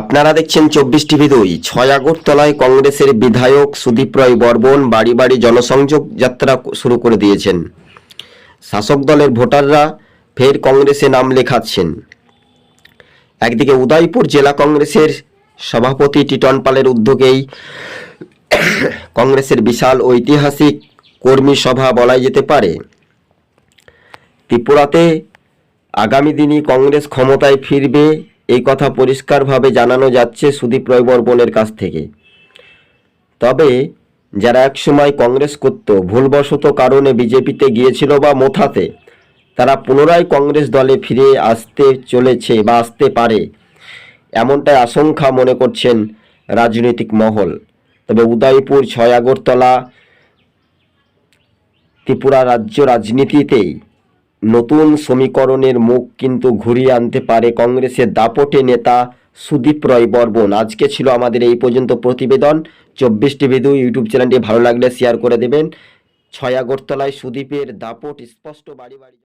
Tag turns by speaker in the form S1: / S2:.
S1: আপনারা দেখছেন চব্বিশ টিভি দুই। ছয় আগরতলায় কংগ্রেসের বিধায়ক সুদীপ রায় বর্মন বাড়ি বাড়ি জনসংযোগ যাত্রা শুরু করে দিয়েছেন। শাসক দলের ভোটাররা ফের কংগ্রেসে নাম লেখাচ্ছেন। একদিকে উদয়পুর জেলা কংগ্রেসের সভাপতি টিটন পালের উদ্যোগেই কংগ্রেসের বিশাল ঐতিহাসিক কর্মী সভা বলাই যেতে পারে। ত্রিপুরাতে আগামী দিনই কংগ্রেস ক্ষমতায় ফিরবে এই কথা পরিষ্কারভাবে জানানো যাচ্ছে সুদীপ রায় বর্মনের কাছ থেকে। তবে যারা একসময় কংগ্রেস করত, ভুলবশত কারণে বিজেপিতে গিয়েছিল বা মোথাতে, তারা পুনরায় কংগ্রেস দলে ফিরে আসতে চলেছে বা আসতে পারে এমনটাই আশঙ্কা মনে করছেন রাজনৈতিক মহল। তবে উদয়পুর, ছয় আগরতলা, ত্রিপুরা রাজ্য রাজনীতিতেই নতুন সমীকরণের মুখ কিন্তু ঘুরিয়ে আনতে পারে কংগ্রেসের দাপটে নেতা সুদীপ রয় বর্মন। আজকে ছিল আমাদের এই পর্যন্ত প্রতিবেদন। চব্বিশ টিভি দুই ইউটিউব চ্যানেলটি ভালো লাগলে শেয়ার করে দেবেন। ছয় আগরতলায় সুদীপের দাপট স্পষ্ট, বাড়ি বাড়ি